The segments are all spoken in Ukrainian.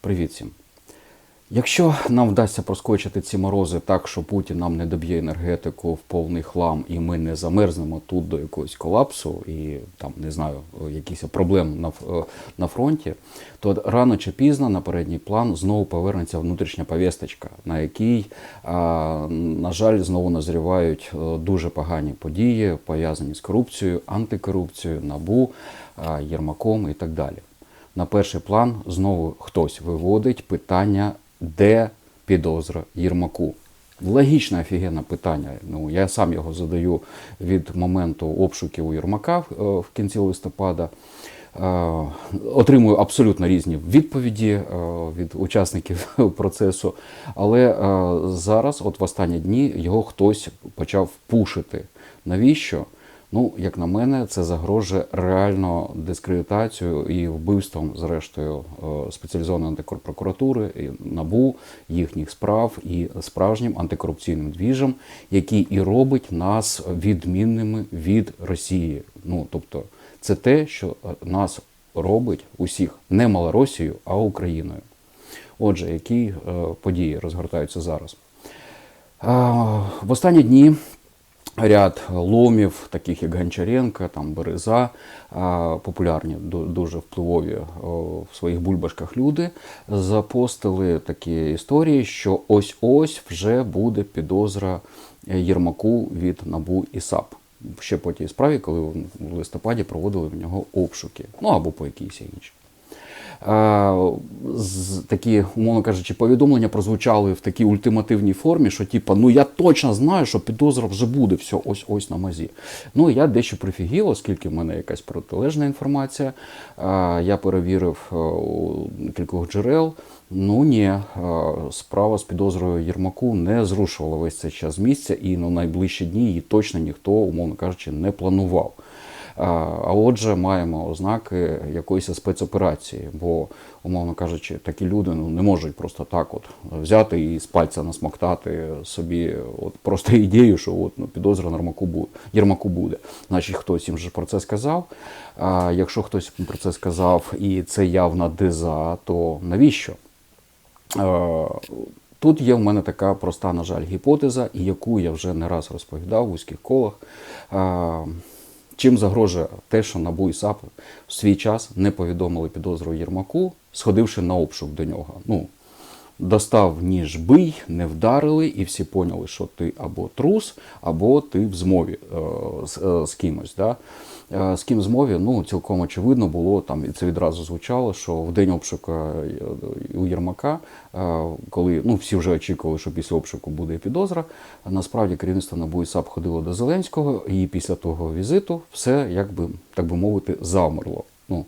Привіт всім. Якщо нам вдасться проскочити ці морози так, що Путін нам не доб'є енергетику в повний хлам, і ми не замерзнемо тут до якогось колапсу і там не знаю, якісь проблем на, ф- на фронті, то рано чи пізно на передній план знову повернеться внутрішня повісточка, на якій, на жаль, знову назрівають е, дуже погані події, пов'язані з корупцією, антикорупцією, набу, Єрмаком і так далі на перший план знову хтось виводить питання, де підозра Єрмаку. Логічне офігенне питання. Ну, я сам його задаю від моменту обшуків у Єрмака е, в кінці листопада. Е, Отримую абсолютно різні відповіді е, від учасників процесу. Але зараз, от в останні дні, його хтось почав пушити. Навіщо? Ну, як на мене, це загрожує реально дискредитацією і вбивством, зрештою, е, спеціалізованої антикорпрокуратури, і НАБУ, їхніх справ і справжнім антикорупційним двіжем, який і робить нас відмінними від Росії. Ну, тобто, це те, що е, нас робить усіх не Малоросією, а Україною. Отже, які е, події розгортаються зараз? В останні дні ряд ломів, таких як Гончаренко, там Береза, популярні, ду- дуже впливові в своїх бульбашках люди, запостили такі історії, що ось-ось вже буде підозра Єрмаку від НАБУ і САП. Ще по тій справі, коли в листопаді проводили в нього обшуки, ну або по якійсь іншій. Такі, умовно кажучи, повідомлення прозвучали в такій ультимативній формі, що типа, ну я точно знаю, що підозра вже буде, все ось ось на мазі. Ну я дещо прифігів, оскільки в мене якась протилежна інформація. Я перевірив е, у кількох джерел. Ну ні, е, справа з підозрою Єрмаку не зрушувала весь цей час місця, і на найближчі дні її точно ніхто, умовно кажучи, не планував. А отже, маємо ознаки якоїсь спецоперації, бо, умовно кажучи, такі люди ну, не можуть просто так от взяти і з пальця насмоктати собі от просто ідею, що от, ну, підозра Єрмаку буде. Значить, хтось їм же про це сказав. А якщо хтось про це сказав і це явна деза, то навіщо? Тут є в мене така проста, на жаль, гіпотеза, яку я вже не раз розповідав в вузьких колах. Чим загрожує те, що НАБУ і САП в свій час не повідомили підозру Єрмаку, сходивши на обшук до нього. Ну, достав ніж бий, не вдарили, і всі поняли, що ти або трус, або ти в змові е, з, е, з кимось. Да? Е, з ким змові, ну, цілком очевидно було, там, і це відразу звучало, що в день обшука у Єрмака, коли ну, всі вже очікували, що після обшуку буде підозра, насправді керівництво НАБУ і САП ходило до Зеленського, і після того візиту все, як би, так би мовити, замерло. Ну,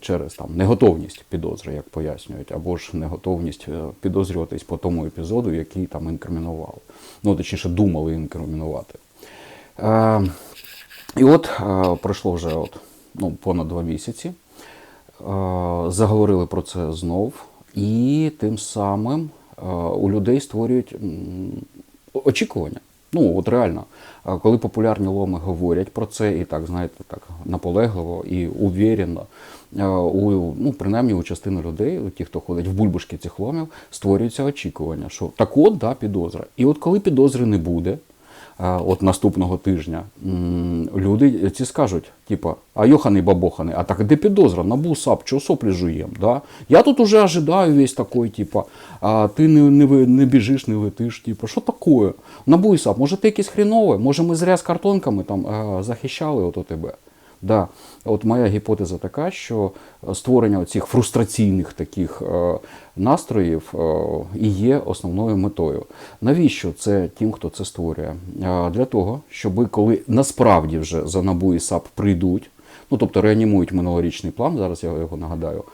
через там неготовність підозри, як пояснюють, або ж неготовність е, підозрюватись по тому епізоду, який там інкримінували. Ну, точніше, думали інкримінувати. Е, і от е, пройшло вже от, ну, понад два місяці. Е, заговорили про це знов, і тим самим е, у людей створюють очікування. Ну, от реально, коли популярні ломи говорять про це, і так, знаєте, так наполегливо і уверенно, е, у, ну, принаймні у частини людей, у ті, хто ходить в бульбашки цих ломів, створюється очікування, що так от, да, підозра. І от коли підозри не буде, от наступного тижня, люди ці скажуть, типа, а йоханий бабоханий, а так де підозра? Набу САП, чого соплі жуєм? Да? Я тут уже ожидаю весь такой, типа, а ти не, не, не біжиш, не летиш, типа, що таке? Набу і САП, може ти якесь хрінове, Може ми зря з картонками там а, захищали ото тебе? Да. От моя гіпотеза така, що е, створення цих фрустраційних таких е, настроїв е, і є основною метою. Навіщо це тим, хто це створює? Для того, щоб коли насправді вже за НАБУ і САП прийдуть, ну тобто реанімують минулорічний план, зараз я його нагадаю,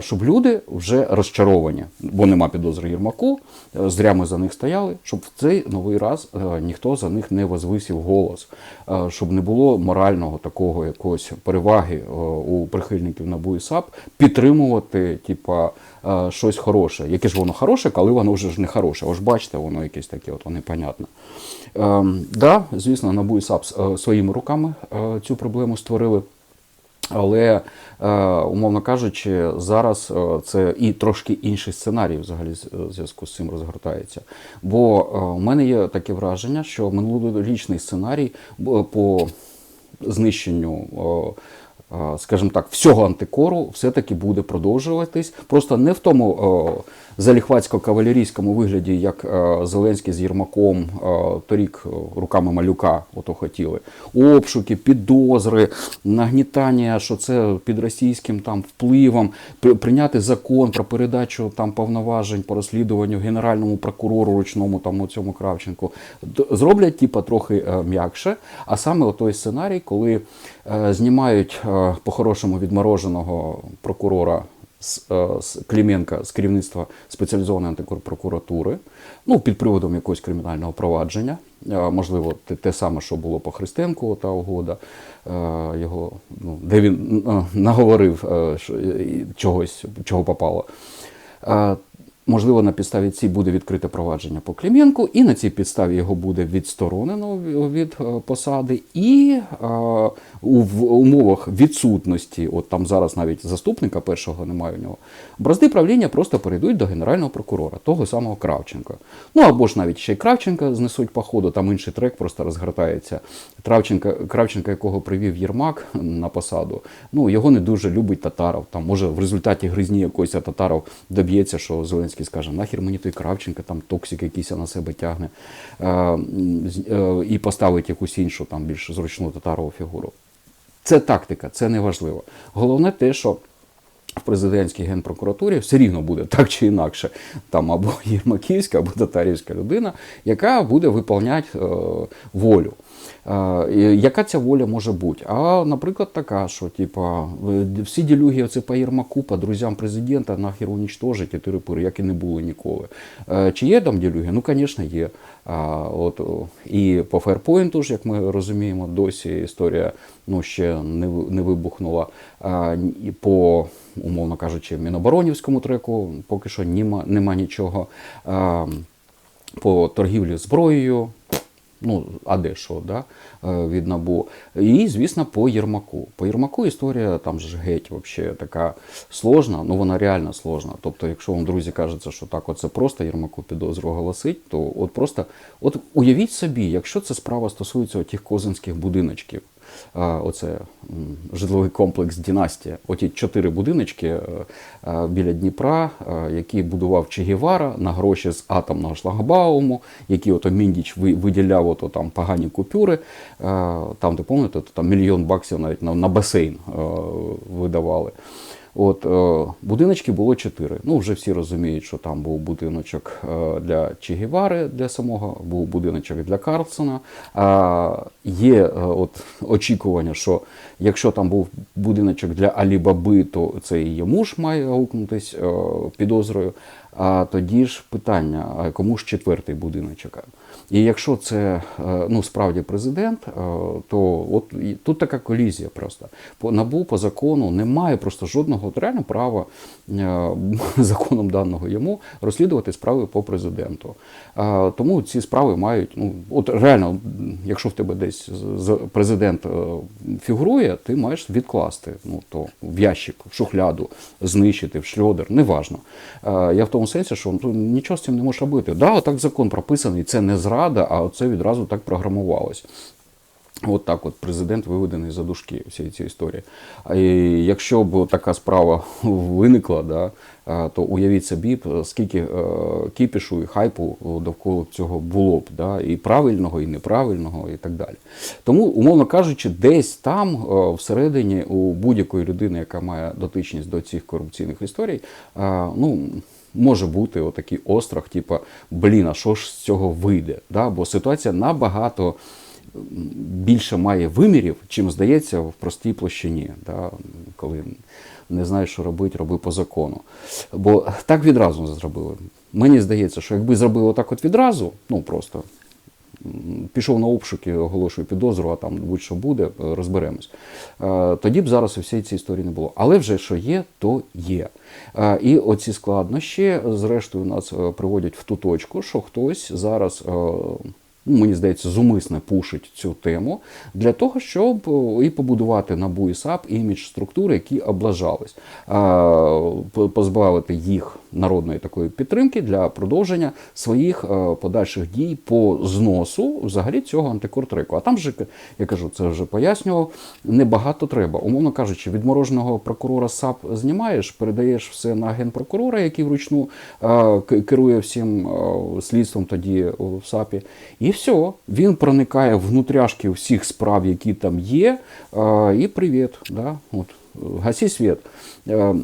щоб люди вже розчаровані, бо нема підозри Єрмаку, е, зря ми за них стояли, щоб в цей новий раз е, ніхто за них не возвисів голос, е, щоб не було морального такого якогось переваги у прихильників НАБУ і САП підтримувати, типа, щось хороше. Яке ж воно хороше, коли воно вже ж не хороше. Ось бачите, воно якесь таке от непонятне. Ем, да, звісно, НАБУ і САП своїми руками цю проблему створили. Але, е, умовно кажучи, зараз е, це і трошки інший сценарій взагалі в зв'язку з цим розгортається. Бо в мене є таке враження, що минулорічний сценарій по знищенню. Е, Скажімо так, всього антикору все-таки буде продовжуватись. Просто не в тому е, заліхватсько-кавалерійському вигляді, як е, Зеленський з Єрмаком торік руками малюка ото хотіли. Обшуки, підозри, нагнітання, що це під російським там впливом, прийняти закон про передачу там повноважень по розслідуванню генеральному прокурору ручному там цьому Кравченку. Зроблять типа трохи м'якше. А саме той сценарій, коли знімають по-хорошому відмороженого прокурора з, е, з Клименка з керівництва спеціалізованої антикорпрокуратури, ну під приводом якогось кримінального провадження. Е, Можливо, те, те саме, що було по Христенку, та угода е, його, ну, де він е, наговорив е, що, чогось, чого попало. Можливо, на підставі цій буде відкрите провадження по Клименку, і на цій підставі його буде відсторонено від е, посади. І е, у в умовах відсутності, от там зараз навіть заступника першого немає у нього, бразди правління просто перейдуть до генерального прокурора, того самого Кравченка. Ну або ж навіть ще й Кравченка знесуть по ходу, там інший трек просто розгортається. Кравченка, Кравченка, якого привів Єрмак на посаду, ну його не дуже любить Татаров. Там може в результаті гризні якоїсь Татаров доб'ється, що Зеленський скаже, нахер мені той Кравченка, там токсик якийсь на себе тягне, е, е, і поставить якусь іншу там більш зручну Татарову фігуру. Це тактика, це не важливо. Головне те, що в президентській генпрокуратурі все рівно буде так чи інакше, там або єрмаківська, або татарівська людина, яка буде виповняти е, волю. Яка ця воля може бути? А, наприклад, така, що типа, е, всі ділюги оце по Єрмаку, по друзям президента нахер унічтожить і тири як і не було ніколи. Е, чи є там ділюги? Ну, звісно, є. От, і по Фаерпойнту ж, як ми розуміємо, досі історія ну, ще не, не вибухнула. По, умовно кажучи, Міноборонівському треку поки що нема, нема нічого. По торгівлі зброєю, ну, а де що, да, е, від НАБУ. І, звісно, по Єрмаку. По Єрмаку історія там ж геть вообще така сложна, ну вона реально сложна. Тобто, якщо вам, друзі, кажеться, що так оце просто Єрмаку підозру оголосить, то от просто от уявіть собі, якщо ця справа стосується тих козинських будиночків, оце житловий комплекс Дінастія. Оті чотири будиночки е, е, біля Дніпра, е, які будував Чегівара на гроші з атомного шлагбауму, які ото Міндіч виділяв ото там погані купюри. Там, де пам'ятаєте, там мільйон баксів навіть на, басейн видавали. От е, будиночки було чотири. Ну, вже всі розуміють, що там був будиночок е, для Че Гевари, для самого, був будиночок для Карлсона. Є е, от очікування, що якщо там був будиночок для Алібаби, то це і йому ж має гукнутись е, підозрою. А тоді ж питання: кому ж четвертий будиночок? І якщо це е, ну, справді президент, е, то от тут така колізія просто. По набу по закону немає просто жодного реально права е, законом даного йому розслідувати справи по президенту. Тому ці справи мають, ну от реально, якщо в тебе десь президент фігурує, ти маєш відкласти ну, то в ящик, в шухляду, знищити, в шльодер, неважно. Я в тому сенсі, що ну, нічого з цим не можеш робити. Да, так закон прописаний, це не зрада, а це відразу так програмувалось. От так от президент виведений за дужки всієї цієї історії. І якщо б така справа виникла, да, то уявіть собі, скільки е, кіпішу і хайпу довкола цього було б, да, і правильного, і неправильного, і так далі. Тому, умовно кажучи, десь там е, всередині у будь-якої людини, яка має дотичність до цих корупційних історій, е, ну. Може бути отакий острах, типу, блін, а що ж з цього вийде? Да? Бо ситуація набагато більше має вимірів, чим здається в простій площині, да? коли не знаєш, що робити, роби по закону. Бо так відразу зробили. Мені здається, що якби зробили так от відразу, ну просто пішов на обшуки, оголошую підозру, а там будь-що буде, розберемось. Е, Тоді б зараз усієї цієї історії не було. Але вже що є, то є. Е, І оці складнощі, зрештою, нас е, приводять в ту точку, що хтось зараз мені здається, зумисне пушить цю тему для того, щоб і побудувати НАБУ і САП імідж структури, які облажались, позбавити їх народної такої підтримки для продовження своїх е, подальших дій по зносу взагалі цього антикортреку. А там же, я кажу, це вже пояснював, небагато треба. Умовно кажучи, відмороженого прокурора САП знімаєш, передаєш все на генпрокурора, який вручну е, керує всім е, слідством тоді в САПі. І все, він проникає в внутряшки всіх справ, які там є. І привіт. Да? От, гасі світ. Е,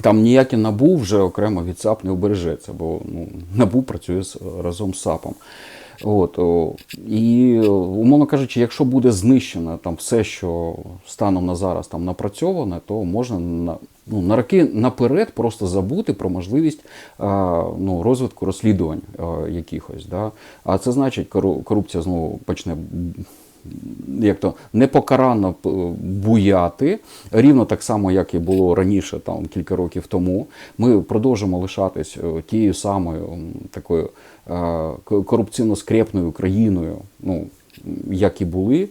Там ніяке набу вже окремо від САП не обережеться, бо ну, набу працює разом з САПом. От, і, умовно кажучи, якщо буде знищено там все, що станом на зараз там напрацьоване, то можна на, ну, на роки наперед просто забути про можливість а, ну, розвитку розслідувань а, якихось. Да? А це значить, кору- корупція знову почне як то непокарано буяти, рівно так само, як і було раніше, там кілька років тому. Ми продовжимо лишатись е, тією самою такою е, корупційно-скрепною країною, ну як і були, е,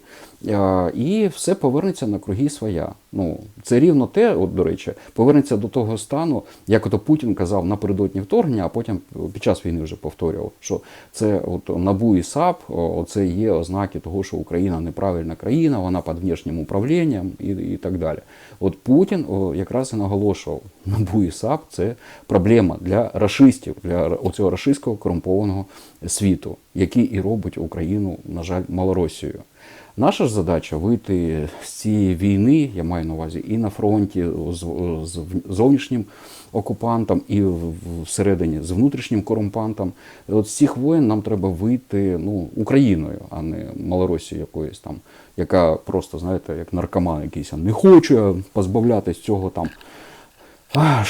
і все повернеться на круги своя. Ну це рівно те, от до речі, повернеться до того стану, як ото Путін казав напередодні вторгнення, а потім під час війни вже повторював, що це от НАБУ і САП, це є ознаки того, що Україна неправильна країна, вона під внішнім управлінням і, і так далі. От Путін о, якраз і наголошував, НАБУ і САП це проблема для рашистів, для оцього рашистського корумпованого світу, який і робить Україну, на жаль, малоросією. Наша ж задача вийти з цієї війни, я маю на увазі, і на фронті з, зовнішнім окупантом, і всередині з внутрішнім корумпантом. От з цих воєн нам треба вийти ну, Україною, а не Малоросією якоюсь там, яка просто, знаєте, як наркоман якийсь, не хоче позбавлятись цього там а,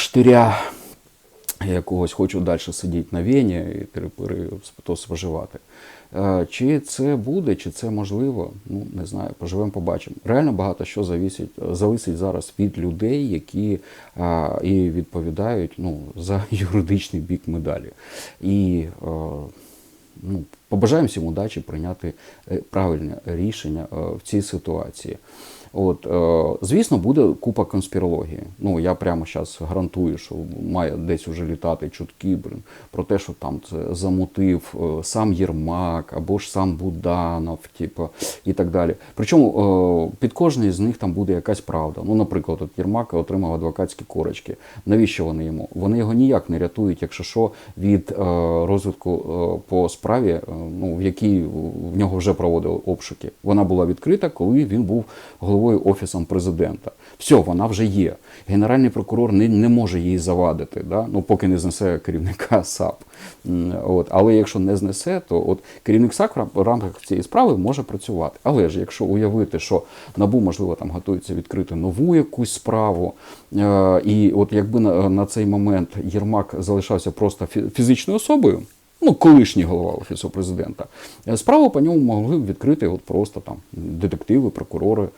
якогось хочу далі сидіти на вені і то споживати. Е, Чи це буде, чи це можливо, ну не знаю, поживемо, побачимо. Реально багато що зависить, зависить зараз від людей, які а, і відповідають ну, за юридичний бік медалі. І а, ну, побажаємо всім удачі прийняти е, правильне рішення е, в цій ситуації. От, е, звісно, буде купа конспірології. Ну, я прямо зараз гарантую, що має десь уже літати чутки про те, що там це замутив сам Єрмак або ж сам Буданов, типу, і так далі. Причому під кожним з них там буде якась правда. Ну, наприклад, от Єрмак отримав адвокатські корочки. Навіщо вони йому? Вони його ніяк не рятують, якщо що, від розвитку по справі, ну, в якій в нього вже проводили обшуки. Вона була відкрита, коли він був головою офісом президента. Все, вона вже є. Генеральний прокурор не, не може її завадити, да? ну, поки не знесе керівника САП. От. Але якщо не знесе, то от керівник САП в рамках цієї справи може працювати. Але ж якщо уявити, що НАБУ, можливо, там готується відкрити нову якусь справу, е, і от якби на, на цей момент Єрмак залишався просто фі- фізичною особою, ну, колишній голова офісу президента. Е, Справу по ньому могли б відкрити от просто там детективи, прокурори. Е,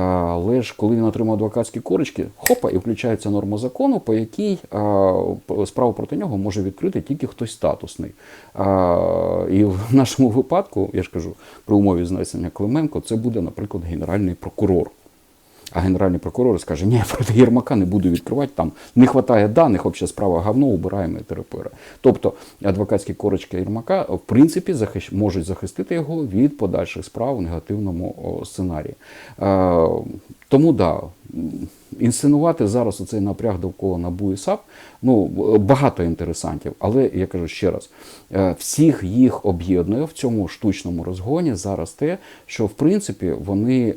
Але ж коли він отримав адвокатські корочки, хопа, і включається норма закону, по якій е, справу проти нього може відкрити тільки хтось статусний. І в нашому випадку, я ж кажу, при умові знесення Клименко, це буде, наприклад, генеральний прокурор. А генеральний прокурор скаже, ні, проти Єрмака не буду відкривати, там не вистачає даних, взагалі справа говно, убираємо і терапера. Тобто адвокатські корочки Єрмака, в принципі, захищ... можуть захистити його від подальших справ у негативному сценарії. Тому да, інсценувати зараз оцей напряг довкола НАБУ і САП, ну, багато інтересантів. Але я кажу ще раз, е, всіх їх об'єднує в цьому штучному розгоні зараз те, що в принципі вони, е,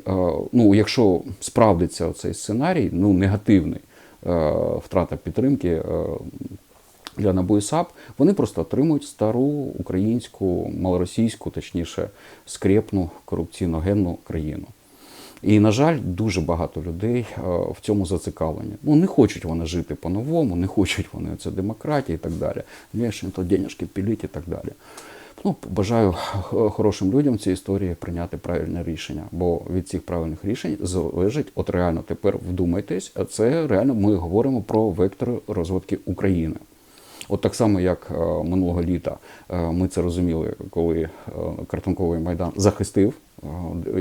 ну, якщо справдиться цей сценарій, ну, негативний, е, втрата підтримки. Для НАБУ і САП вони просто отримують стару українську, малоросійську, точніше, скрепну корупційно-генну країну. І, на жаль, дуже багато людей е, в цьому зацікавлені. Ну, не хочуть вони жити по-новому, не хочуть вони це демократія і так далі. Лєшин, то денежки піліть і так далі. Ну, бажаю хорошим людям цій історії прийняти правильне рішення, бо від цих правильних рішень залежить, от реально тепер вдумайтесь, це реально ми говоримо про вектори розвитку України. От так само, як е, минулого літа е, ми це розуміли, коли е, картонковий майдан захистив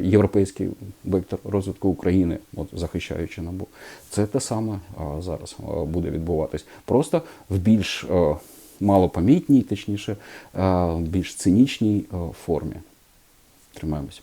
європейський вектор розвитку України, от захищаючи набу. Це те саме зараз буде відбуватись. Просто в більш малопомітній, точніше, більш цинічній формі. Тримаємося.